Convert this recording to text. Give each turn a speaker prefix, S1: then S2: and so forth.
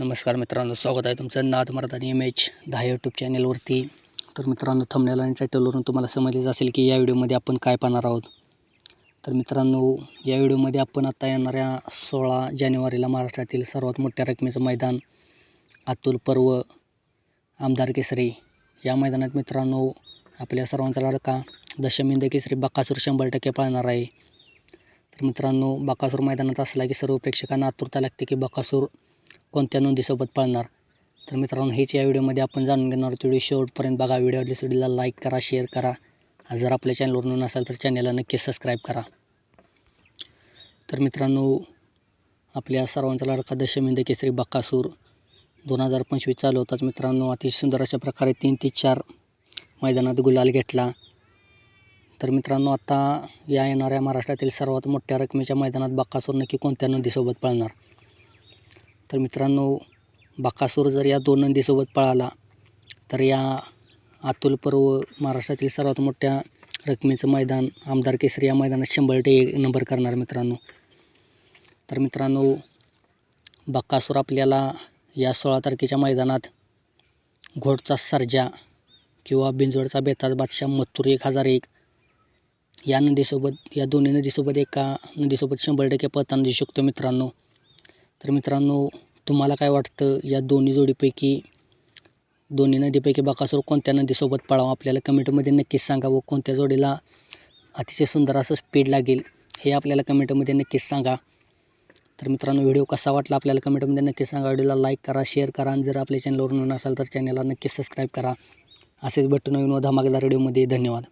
S1: नमस्कार मित्रांनो स्वागत आहे तुमचं नाद मराठी एम एच दहा यूट्यूब चॅनेलवरती तर मित्रांनो थंबनेल आणि टायटलवरून तुम्हाला समजलेच असेल की या व्हिडिओमध्ये आपण काय पाहणार आहोत. तर मित्रांनो या व्हिडिओमध्ये आपण आता येणाऱ्या सोळा जानेवारीला महाराष्ट्रातील सर्वात मोठ्या रकमेचं मैदान अतुल पर्व आमदार केसरी. या मैदानात मित्रांनो आपल्या सर्वांचा लडका दशमिंद केसरी बकासूर शंभर टक्के पाळणार आहे. तर मित्रांनो बकासूर मैदानात असला की सर्व प्रेक्षकांना आतुरता लागते की बकासूर कोणत्या नोंदीसोबत पळणार? तर मित्रांनो हेच या व्हिडिओमध्ये आपण जाणून घेणार व्हिडिओ शेवटपर्यंत बघा. व्हिडिओ व्हिडिओला लाईक करा शेअर करा. जर आपल्या चॅनलवरून असाल तर चॅनलला नक्की सबस्क्राईब करा. तर मित्रांनो आपल्या सर्वांचा लाडका दशमिंद केसरी बक्कासूर दोन हजार पंचवीस चालू होताच मित्रांनो. अतिशय सुंदर अशा प्रकारे तीन ते चार मैदानात गुलाल घेतला. तर मित्रांनो आता या येणाऱ्या महाराष्ट्रातील सर्वात मोठ्या रकमेच्या मैदानात बक्कासूर नक्की कोणत्या नदीसोबत पळणार? तर मित्रांनो बाकासूर जर या दोन नंदीसोबत पळाला तर या अतुल पर्व महाराष्ट्रातील सर्वात मोठ्या रकमेचं मैदान आमदार केसरी या मैदानात शंभर टक्के नंबर करणार मित्रांनो. तर मित्रांनो बकासूर आपल्याला या सोळा तारखेच्या मैदानात घोडचा सर्जा किंवा बिंजोडचा बेताज बादशाह मथुर एक हजार एक या नदीसोबत या दोन्ही नदीसोबत एका नदीसोबत शंभर टक्के पळताना दिसू शकतो मित्रांनो. तर मित्रांनो तुम्हाला काय वाटतं? या दोन्ही जोडीपैकी दोन्ही नदीपैकी बकासूर कोणत्या नदीसोबत पळावं? आपल्याला कमेंटमध्ये नक्कीच सांगा व कोणत्या जोडीला अतिशय सुंदर असं स्पीड लागेल हे आपल्याला कमेंटमध्ये नक्कीच सांगा. तर मित्रांनो व्हिडिओ कसा वाटला आपल्याला कमेंटमध्ये नक्कीच सांगा. व्हिडिओला लाईक करा शेअर करा आणि जर आपल्या चॅनलवरून नसाल तर चॅनलला नक्कीच सबस्क्राईब करा. असेच भेटू नवीन व धमाकेदार व्हिडिओमध्ये. धन्यवाद.